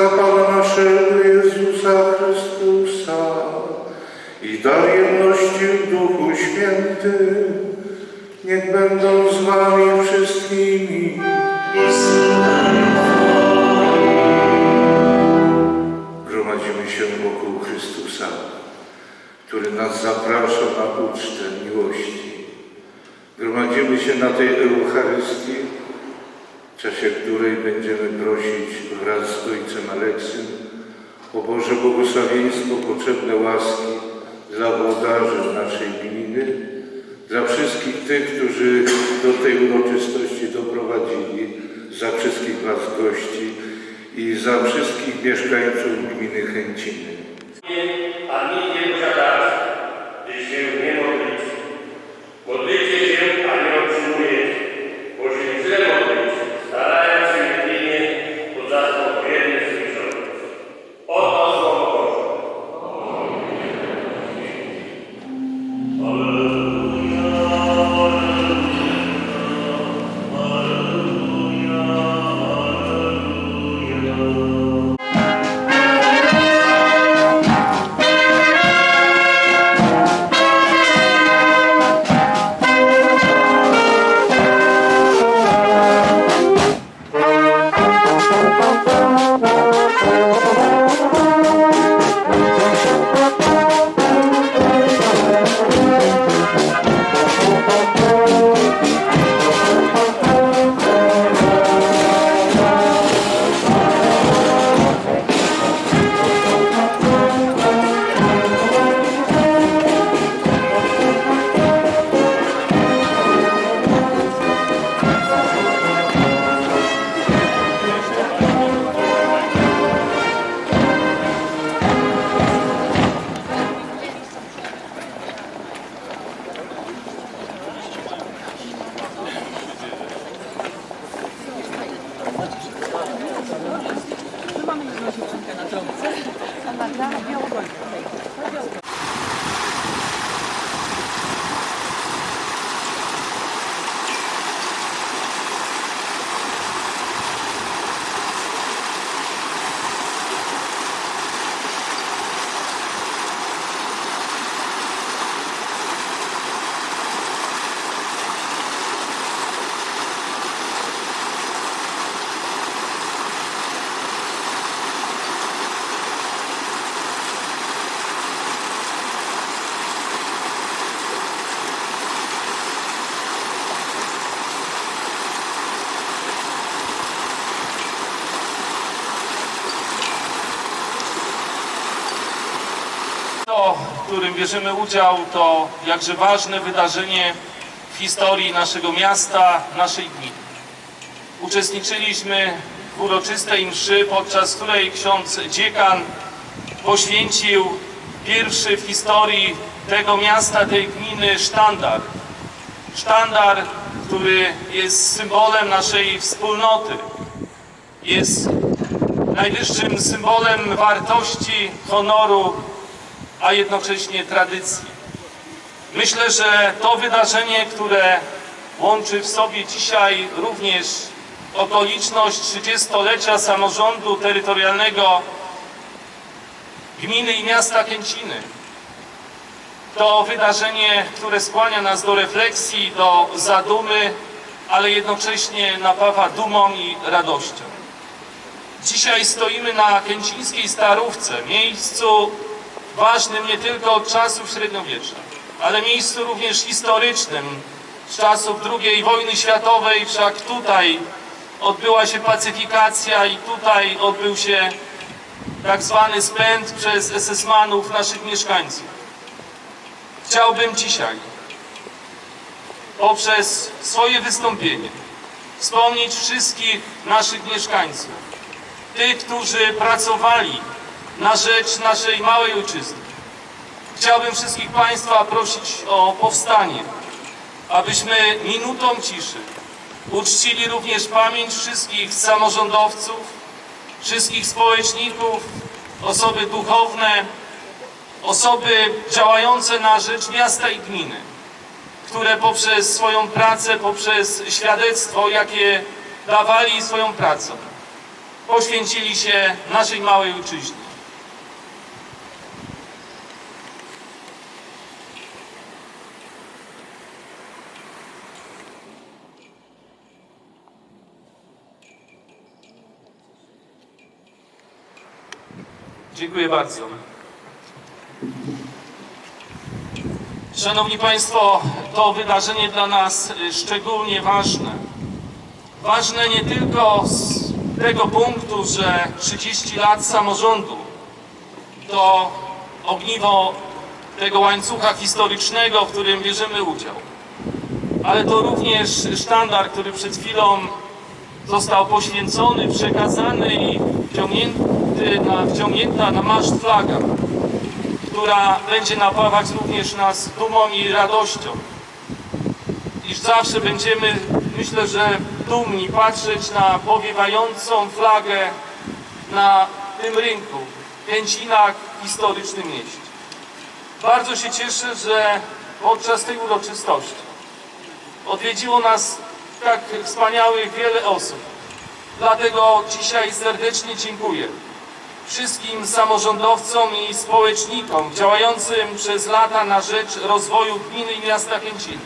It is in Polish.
łaska Pana naszego Jezusa Chrystusa i dar jedności w Duchu Świętym niech będą z wami wszystkimi. Gromadzimy się wokół Chrystusa, który nas zaprasza na ucztę miłości. Gromadzimy się na tej Eucharystii, w czasie której będziemy prosić wraz z Ojcem Aleksym o Boże błogosławieństwo, potrzebne łaski dla włodarzy naszej gminy, dla wszystkich tych, którzy do tej uroczystości doprowadzili, za wszystkich Was gości i za wszystkich mieszkańców gminy Chęciny. posiadacie, gdy się nie modlicie. To, w którym bierzemy udział, to jakże ważne wydarzenie w historii naszego miasta, naszej gminy. Uczestniczyliśmy w uroczystej mszy, podczas której ksiądz dziekan poświęcił pierwszy w historii tego miasta, tej gminy sztandar. Sztandar, który jest symbolem naszej wspólnoty, jest najwyższym symbolem wartości, honoru, a jednocześnie tradycji. Myślę, że to wydarzenie, które łączy w sobie dzisiaj również okoliczność 30-lecia samorządu terytorialnego gminy i miasta Kęciny, to wydarzenie, które skłania nas do refleksji, do zadumy, ale jednocześnie napawa dumą i radością. Dzisiaj stoimy na Kęcińskiej Starówce, miejscu ważnym nie tylko od czasów średniowiecza, ale miejscu również historycznym z czasów II wojny światowej, wszak tutaj odbyła się pacyfikacja i tutaj odbył się tak zwany spęd przez SS-manów naszych mieszkańców. Chciałbym dzisiaj poprzez swoje wystąpienie wspomnieć wszystkich naszych mieszkańców, tych, którzy pracowali na rzecz naszej małej ojczyzny. Chciałbym wszystkich Państwa prosić o powstanie, abyśmy minutą ciszy uczcili również pamięć wszystkich samorządowców, wszystkich społeczników, osoby duchowne, osoby działające na rzecz miasta i gminy, które poprzez swoją pracę, poprzez świadectwo, jakie dawali swoją pracą, poświęcili się naszej małej ojczyźnie. Dziękuję bardzo. Szanowni Państwo, to wydarzenie dla nas y, szczególnie ważne. Ważne nie tylko z tego punktu, że 30 lat samorządu to ogniwo tego łańcucha historycznego, w którym bierzemy udział. Ale to również sztandar, który przed chwilą został poświęcony, przekazany i wciągnięty na, wciągnięta na maszt flaga, która będzie napawać również nas dumą i radością. Iż zawsze będziemy, myślę, że dumni patrzeć na powiewającą flagę na tym rynku, Kęcinach, historycznym mieście. Bardzo się cieszę, że podczas tej uroczystości odwiedziło nas tak wspaniałych wiele osób. Dlatego dzisiaj serdecznie dziękuję wszystkim samorządowcom i społecznikom działającym przez lata na rzecz rozwoju gminy i miasta Kęciny.